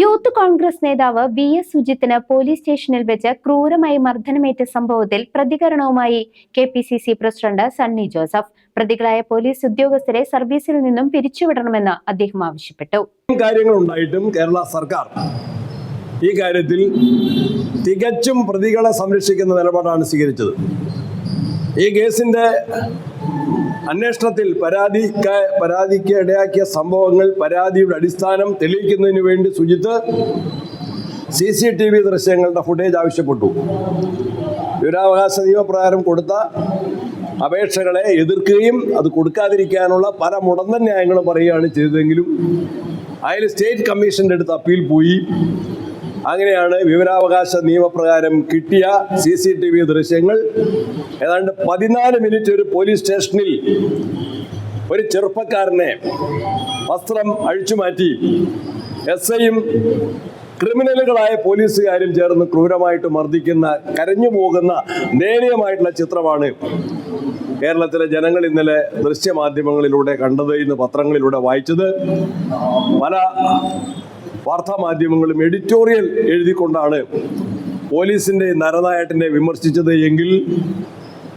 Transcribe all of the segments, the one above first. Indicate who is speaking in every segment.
Speaker 1: Youth Congress നേതാവ് V S സുജിത്തിന് police സ്റ്റേഷനിൽ വെച്ച് ക്രൂരമായി മർദ്ദനമേറ്റ സംഭവത്തിൽ പ്രതികരണവുമായി K P C C president Sunny Joseph. പ്രതികളായ പോലീസ് ഉദ്യോഗസ്ഥരെ സർവീസിൽ നിന്നും പിരിച്ചുവിടണമെന്ന് അദ്ദേഹം ആവശ്യപ്പെട്ടു.
Speaker 2: കാര്യങ്ങൾ ഉണ്ടായിട്ടും കേരള സർക്കാർ ഈ കാര്യത്തിൽ തികച്ചും പ്രതികളെ സംരക്ഷിക്കുന്ന നിലപാടാണ് സ്വീകരിച്ചത്. ഈ കേസിന്റെ അന്വേഷണത്തിൽ പരാതിക്ക് പരാതിക്ക് ഇടയാക്കിയ സംഭവങ്ങൾ പരാതിയുടെ അടിസ്ഥാനം തെളിയിക്കുന്നതിന് വേണ്ടി Sujith C C T V ദൃശ്യങ്ങളുടെ ഫുട്ടേജ് ആവശ്യപ്പെട്ടു. വിവരാവകാശ നിയമപ്രകാരം കൊടുത്ത അപേക്ഷകളെ എതിർക്കുകയും അത് കൊടുക്കാതിരിക്കാനുള്ള പല മുടന്തൻ ന്യായങ്ങളും പറയുകയാണ് ചെയ്തതെങ്കിലും അതിൽ സ്റ്റേറ്റ് കമ്മീഷന്റെ അടുത്ത് അപ്പീൽ പോയി. അങ്ങനെയാണ് വിവരാവകാശ നിയമപ്രകാരം കിട്ടിയ സി സി ടി വി ദൃശ്യങ്ങൾ. ഏതാണ്ട് പതിനാല് മിനിറ്റ് ഒരു പോലീസ് സ്റ്റേഷനിൽ ഒരു ചെറുപ്പക്കാരനെ വസ്ത്രം അഴിച്ചുമാറ്റി എസ് ഐയും ക്രിമിനലുകളായ പോലീസുകാരും ചേർന്ന് ക്രൂരമായിട്ട് മർദ്ദിക്കുന്ന കരഞ്ഞു പോകുന്ന ദയനീയമായിട്ടുള്ള ചിത്രമാണ് കേരളത്തിലെ ജനങ്ങൾ ഇന്നലെ ദൃശ്യമാധ്യമങ്ങളിലൂടെ കണ്ടത് ഇന്ന് പത്രങ്ങളിലൂടെ വായിച്ചത്. പല വാർത്താ മാധ്യമങ്ങളും എഡിറ്റോറിയൽ എഴുതിക്കൊണ്ടാണ് പോലീസിന്റെ നരനായട്ടിനെ വിമർശിച്ചത് എങ്കിൽ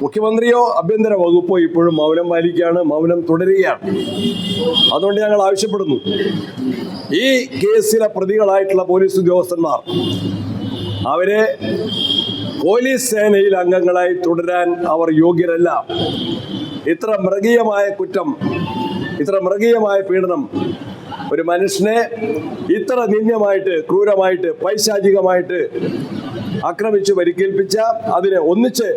Speaker 2: മുഖ്യമന്ത്രിയോ ആഭ്യന്തര വകുപ്പോ ഇപ്പോഴും മൗനം പാലിക്കുകയാണ് മൗനം തുടരുകയാണ്. അതുകൊണ്ട് ഞങ്ങൾ ആവശ്യപ്പെടുന്നു. ഈ കേസിലെ പ്രതികളായിട്ടുള്ള പോലീസ് ഉദ്യോഗസ്ഥന്മാർ അവരെ പോലീസ് സേനയിൽ അംഗങ്ങളായി തുടരാൻ അവർ യോഗ്യരല്ല. ഇത്ര മൃഗീയമായ കുറ്റം ഇത്ര മൃഗീയമായ പീഡനം ഒരു മനുഷ്യനെ ഇത്ര നിന്ദ്യമായിട്ട് ക്രൂരമായിട്ട് പൈശാചികമായിട്ട് ആക്രമിച്ച് പരിക്കേൽപ്പിച്ച അതിനെ ഒന്നിച്ച്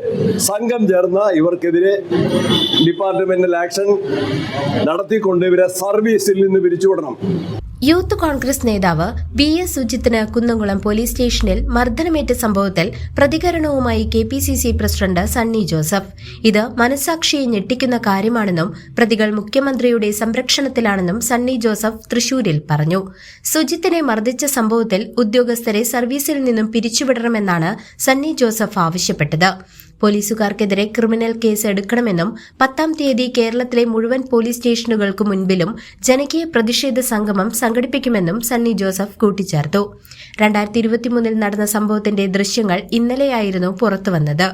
Speaker 2: സംഘം ചേർന്ന ഇവർക്കെതിരെ ഡിപ്പാർട്ട്മെന്റൽ ആക്ഷൻ നടത്തിക്കൊണ്ട് ഇവരെ സർവീസിൽ നിന്ന് പിരിച്ചുവിടണം.
Speaker 3: യൂത്ത് കോൺഗ്രസ് നേതാവ് വി എസ് സുജിത്തിന് കുന്നംകുളം പോലീസ് സ്റ്റേഷനിൽ മർദ്ദനമേറ്റ സംഭവത്തിൽ പ്രതികരണവുമായി K P C C president Sunny Joseph. ഇത് മനസാക്ഷിയെ ഞെട്ടിക്കുന്ന കാര്യമാണെന്നും പ്രതികൾ മുഖ്യമന്ത്രിയുടെ സംരക്ഷണത്തിലാണെന്നും സണ്ണി ജോസഫ് തൃശൂരിൽ പറഞ്ഞു. സുജിത്തിനെ മർദ്ദിച്ച സംഭവത്തിൽ ഉദ്യോഗസ്ഥരെ സർവീസിൽ നിന്നും പിരിച്ചുവിടണമെന്നാണ് സണ്ണി ജോസഫ് ആവശ്യപ്പെട്ടത്. പോലീസുകാർക്കെതിരെ ക്രിമിനൽ കേസ് എടുക്കണമെന്നും പത്താം തീയതി കേരളത്തിലെ മുഴുവൻ പോലീസ് സ്റ്റേഷനുകൾക്ക് മുൻപിലും ജനകീയ പ്രതിഷേധ സംഗമം സംഘടിപ്പിക്കുമെന്നും സണ്ണി ജോസഫ് കൂട്ടിച്ചേർത്തു. രണ്ടായിരത്തി ഇരുപത്തിമൂന്നിൽ നടന്ന സംഭവത്തിന്റെ ദൃശ്യങ്ങൾ ഇന്നലെയായിരുന്നു പുറത്തുവന്നത്.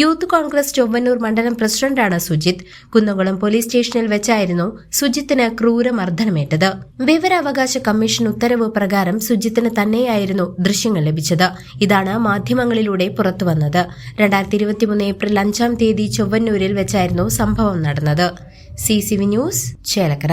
Speaker 3: യൂത്ത് കോൺഗ്രസ് ചൊവ്വന്നൂർ മണ്ഡലം പ്രസിഡന്റാണ് സുജിത്. കുന്നംകുളം പോലീസ് സ്റ്റേഷനിൽ വെച്ചായിരുന്നു സുജിത്തിന് ക്രൂരമർദ്ദനമേറ്റത്. വിവരാവകാശ കമ്മീഷൻ ഉത്തരവ് പ്രകാരം സുജിത്തിന് തന്നെയായിരുന്നു ദൃശ്യങ്ങൾ ലഭിച്ചത്. ഇതാണ് മാധ്യമങ്ങളിലൂടെ പുറത്തുവന്നത്. രണ്ടായിരത്തി ഇരുപത്തിമൂന്ന് ഏപ്രിൽ അഞ്ചാം തീയതി ചൊവ്വന്നൂരിൽ വെച്ചായിരുന്നു സംഭവം നടന്നത്. C C V news Chelakkara.